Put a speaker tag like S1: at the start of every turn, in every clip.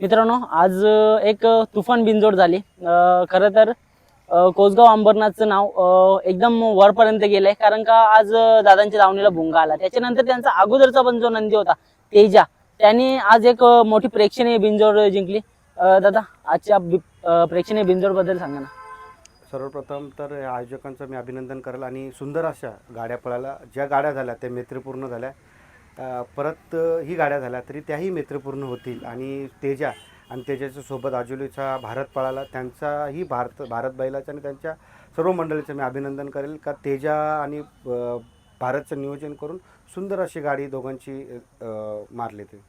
S1: मित्रांनो आज एक तुफान बिनजोड झाली. खरं तर कोसगाव अंबरनाथचं नाव एकदम वरपर्यंत गेलंय. कारण का आज दादांच्या दावणीला भुंगा आला. त्याच्यानंतर त्यांचा अगोदरचा पण जो नंदी होता तेजा त्यांनी आज एक मोठी प्रेक्षणीय बिनजोड जिंकली. दादा आजच्या बि- प्रेक्षणीय बिनजोडबद्दल सांगा ना.
S2: सर्वप्रथम तर आयोजकांचं मी अभिनंदन करेल. आणि सुंदर अशा गाड्या पळायला ज्या गाड्या झाल्या त्या मैत्रीपूर्ण झाल्या. परत ही गाड्या झाल्या तरी त्याही मैत्रीपूर्ण होतील. आणि तेजा आणि तेजाच्या सोबत आजुलीचा भारत पळाला त्यांचाही भारत भारत बैलाचं आणि त्यांच्या सर्व मंडळीचं मी अभिनंदन करेल. का तेजा आणि भारतचं नियोजन करून सुंदर अशी गाडी दोघांची मारली ते.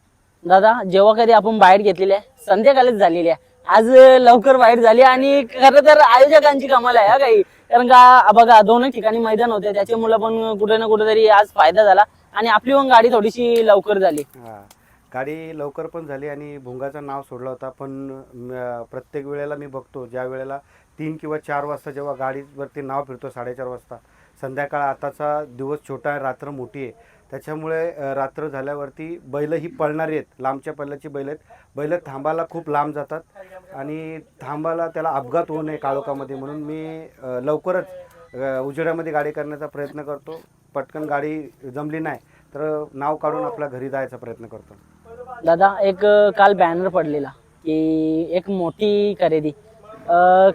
S1: दादा जेव्हा कधी आपण बाहेर घेतलेली आहे संध्याकाळीच झालेली आहे. आज लवकर बाहेर झाली आणि खरं तर आयोजकांची कमाल आहे काही. कारण का बघा दोन ठिकाणी मैदान होते त्याच्यामुळे पण कुठे ना कुठेतरी आज फायदा झाला. आणि आपली पण गाडी थोडीशी लवकर झाली.
S2: हा. गाडी लवकर पण झाली आणि भुंगाचं नाव सोडलं होता. पण प्रत्येक वेळेला मी बघतो ज्या वेळेला तीन किंवा चार वाजता जेव्हा गाडीवरती नाव फिरतो साडेचार वाजता संध्याकाळ आताचा दिवस छोटा आहे रात्र मोठी आहे. त्याच्यामुळे रात्र झाल्यावरती बैल ही पळणारी आहेत. लांबच्या पल्ल्याची बैल आहेत. बैल थांबायला खूप लांब जातात आणि थांबायला त्याला अपघात होऊ नये काळोखामध्ये म्हणून मी लवकरच उजेड्यामध्ये उजेडामध्ये गाडी करण्याचा प्रयत्न करतो. पटकन गाडी जमली नाही तर नाव काढून आपल्या घरी जायचा प्रयत्न करतो.
S1: दादा एक काल बॅनर पडलेला की एक मोठी खरेदी.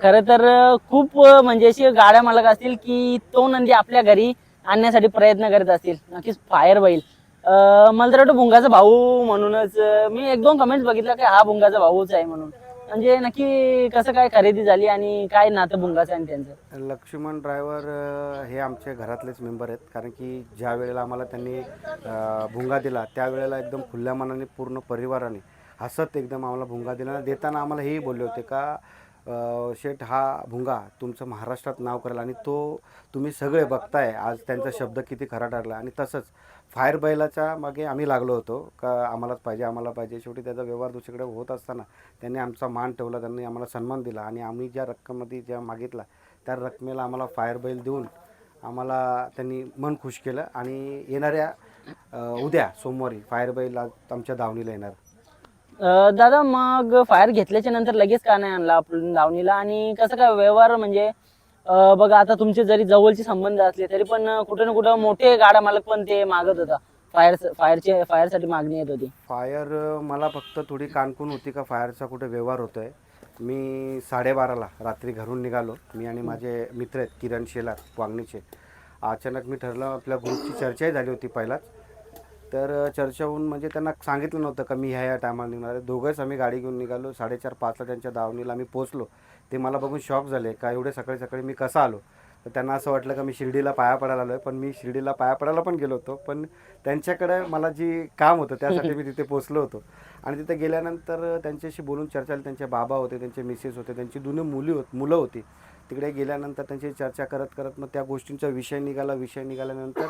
S1: खरं तर खूप म्हणजे अशी गाड्या मालक असतील की तो नंदी आपल्या घरी आणण्यासाठी प्रयत्न करत असतील. नक्कीच फायर होईल मला तर वाटतं भुंगाचा भाऊ म्हणूनच मी एक दोन कमेंट्स बघितलं की हा भुंगाचा भाऊच आहे म्हणून. म्हणजे नक्की कसं काय खरेदी झाली आणि काय नातं भुंगाचं आणि त्यांचं?
S2: लक्ष्मण ड्रायव्हर हे आमचे घरातलेच मेंबर आहेत. कारण की ज्या वेळेला आम्हाला त्यांनी अ, भुंगा दिला त्यावेळेला एकदम खुल्या मनाने पूर्ण परिवाराने हसत एकदम आम्हाला भुंगा दिला. देताना आम्हाला हेही बोलले होते का शेठ हा भुंगा तुमचं महाराष्ट्रात नाव करेल आणि तो तुम्ही सगळे बघताय. आज त्यांचा शब्द किती खरा ठरला आणि तसंच फायर बैलाच्या मागे आम्ही लागलो होतो. का आम्हालाच पाहिजे आम्हाला पाहिजे. शेवटी त्याचा व्यवहार दुसरीकडे होत असताना त्यांनी आमचा मान ठेवला त्यांनी आम्हाला सन्मान दिला आणि आम्ही ज्या रक्कममध्ये ज्या मागितला त्या रकमेला आम्हाला फायर बैल देऊन आम्हाला त्यांनी मन खुश केलं आणि येणाऱ्या उद्या सोमवारी फायर बैल आमच्या धावणीला येणार.
S1: दादा मग फायर घेतल्याच्या नंतर लगेच का नाही आणला आपण लावणीला? आणि कसं काय व्यवहार म्हणजे बघा आता तुमचे जरी जवळचे संबंध असले तरी पण कुठे ना कुठं मोठे गाडा मालक पण ते मागत होता. फायर फायरचे फायरसाठी मागणी येत होती.
S2: फायर मला फक्त थोडी कानकून होती का फायरचा कुठे व्यवहार होतो आहे मी साडेबाराला रात्री घरून निघालो. मी आणि माझे मित्र आहेत किरण शेलार वांगणीचे. अचानक मी ठरलं आपल्या ग्रुपची चर्चाही झाली होती पहिलाच. तर चर्चा होऊन म्हणजे त्यांना सांगितलं नव्हतं का मी ह्या ह्या टायमाला निघणार आहे. दोघंच आम्ही गाडी घेऊन निघालो. साडेचार पाचला त्यांच्या दावणीला आम्ही पोचलो ते मला बघून शॉक झाले का एवढे सकाळी सकाळी मी कसा आलो? तर त्यांना असं वाटलं का मी शिर्डीला पाया पडायला आलो आहे पण मी शिर्डीला पाया पडायला पण गेलो होतो. पण त्यांच्याकडे मला जी काम होतं त्यासाठी मी तिथे पोचलो होतो. आणि तिथे गेल्यानंतर त्यांच्याशी बोलून चर्चा झाली. त्यांचे बाबा होते त्यांचे मिसेस होते त्यांची दोन्ही मुली होत मुलं होती. तिकडे गेल्यानंतर त्यांची चर्चा करत करत मग त्या गोष्टींचा विषय निघाला. विषय निघाल्यानंतर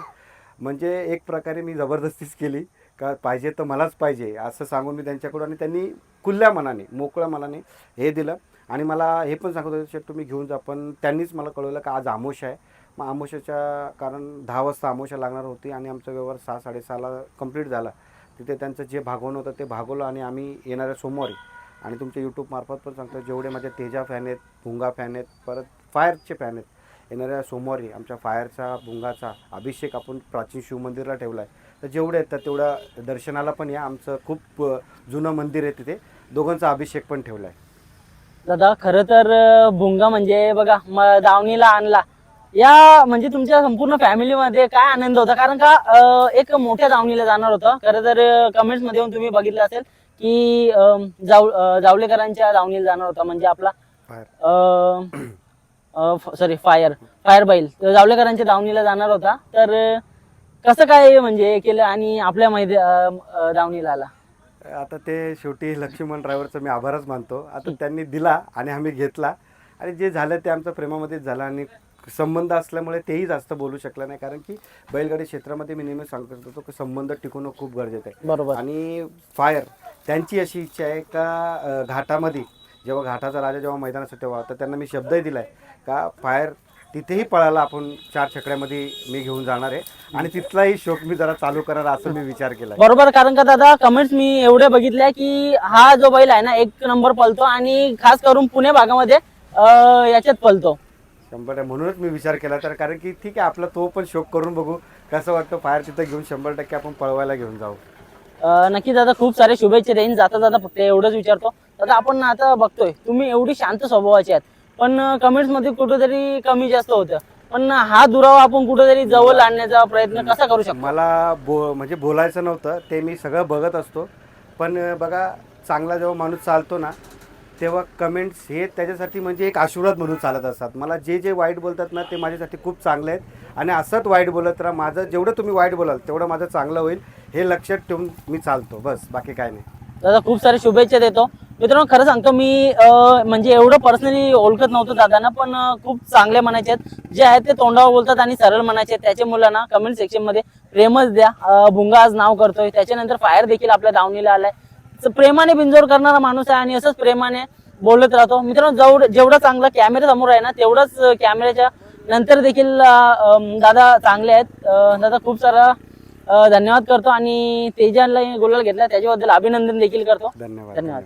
S2: म्हणजे एक प्रकारे मी जबरदस्तीच केली. का पाहिजे तर मलाच पाहिजे असं सांगून मी त्यांच्याकडून आणि त्यांनी खुल्या मनाने मोकळ्या मनाने हे दिलं. आणि मला हे पण सांगत होते "शेठ, तुम्ही घेऊन जा. पण त्यांनीच मला कळवलं का आज आमोश आहे. मग आमोशाच्या कारण दहा वाजता आमोशा लागणार होती आणि आमचा व्यवहार सहा साडेसहाला कंप्लीट झाला. तिथे त्यांचं जे भागवणं होतं ते भागवलं आणि आम्ही येणाऱ्या सोमवारी आणि तुमच्या यूट्यूबमार्फत पण सांगतो जेवढे माझे तेजा फॅन आहेत भुंगा फॅन आहेत परत फायरचे फॅन आहेत येणाऱ्या सोमवारी आमच्या फायरचा भुंगाचा अभिषेक आपण प्राचीन शिवमंदिरला ठेवला आहे तर जेवढे आहेत तर तेवढ्या दर्शनाला पण या. आमचं खूप जुनं मंदिर आहे तिथे. दोघांचा अभिषेक पण ठेवला आहे
S1: दादा खरं तर भुंगा म्हणजे बघा म- दावणीला आणला. या म्हणजे तुमच्या संपूर्ण फॅमिलीमध्ये काय आनंद होता? कारण का एक मोठ्या दावणीला जाणार होतं. खरं तर कमेंट्समध्ये येऊन तुम्ही बघितलं असेल की जाव जावलेकरांच्या दावणीला जाणार होता म्हणजे आपला सॉरी फायर फायर बैल. तर जावलेकरांच्या दावणीला जाणार होता. तर कसं काय म्हणजे हे केलं आणि आपल्या मैदा दावणीला आला?
S2: आता ते शेवटी लक्ष्मण ड्रायव्हरचं मी आभारच मानतो. आता त्यांनी दिला आणि आम्ही घेतला. आणि जे झालं ते आमचं प्रेमामध्येच झालं आणि संबंध असल्यामुळे तेही जास्त बोलू शकलं नाही. कारण की बैलगाडी क्षेत्रामध्ये मी नेहमी सांगत होतो की संबंध टिकवणं खूप गरजेचं आहे.
S1: बरोबर.
S2: आणि फायर त्यांची अशी इच्छा आहे का घाटामध्ये जेव्हा घाटाचा राजा जेव्हा मैदानात तेव्हा तर त्यांना मी शब्दही दिला आहे का फायर तिथेही पळायला आपण चार छकड्यामध्ये मी घेऊन जाणार आहे. आणि तिथलाही शोक मी जरा चालू करणार असं मी विचार केला
S1: बरोबर कारण का दादा कमेंट्स मी एवढे बघितल्या की हा जो बैल आहे ना एक नंबर पळतो आणि खास करून पुणे भागामध्ये याच्यात पळतो.
S2: शंभर टक्के म्हणूनच मी विचार केला तर कारण की ठीक आहे आपला तो पण शोक करून बघू कसं वाटतं फायर तिथं घेऊन शंभर टक्के आपण पळवायला घेऊन जाऊ.
S1: नक्की दादा खूप सारे शुभेच्छा देईन. जाता जाता फक्त एवढंच विचारतो. दादा आपण आता बघतोय तुम्ही एवढी शांत स्वभावाची आहात. पण कमेंट्समध्ये कुठेतरी कमी जास्त होतं पण हा दुरावा आपण कुठेतरी जवळ आणण्याचा प्रयत्न कसा करू शकतो?
S2: मला बो म्हणजे बोलायचं नव्हतं ते मी सगळं बघत असतो. पण बघा चांगला जेव्हा माणूस चालतो ना तेव्हा कमेंट्स हे त्याच्यासाठी म्हणजे एक आशीर्वाद म्हणून चालत असतात. मला जे जे वाईट बोलतात ना ते माझ्यासाठी खूप चांगले आहेत. आणि असंच वाईट बोलत राहा माझं जेवढं तुम्ही वाईट बोलाल तेवढं माझं चांगलं होईल. हे लक्षात ठेवून मी चालतो. बस बाकी काय नाही.
S1: दादा खूप सारे शुभेच्छा देतो. मित्रांनो खरं सांगतो मी म्हणजे एवढं पर्सनली ओळखत नव्हतं दादांना पण खूप चांगले म्हणायचे आहेत. जे आहेत ते तोंडावर बोलतात आणि सरळ म्हणायचे आहेत. त्याच्या मुलांना कमेंट सेक्शनमध्ये प्रेमच द्या. भुंगा आज नाव करतोय. त्याच्यानंतर फायर देखील आपल्या दावणीला आलाय. प्रेमाने बिंजोर करणारा माणूस आहे आणि असंच प्रेमाने बोलत राहतो. मित्रांनो जेवढं जेवढं चांगलं कॅमेरा समोर आहे ना तेवढंच कॅमेऱ्याच्या नंतर देखील दादा चांगले आहेत. दादा खूप सारा धन्यवाद करतो आणि तेजाला गुलाल घेतला. त्याच्याबद्दल अभिनंदन देखील करतो.
S2: धन्यवाद.
S1: धन्यवाद.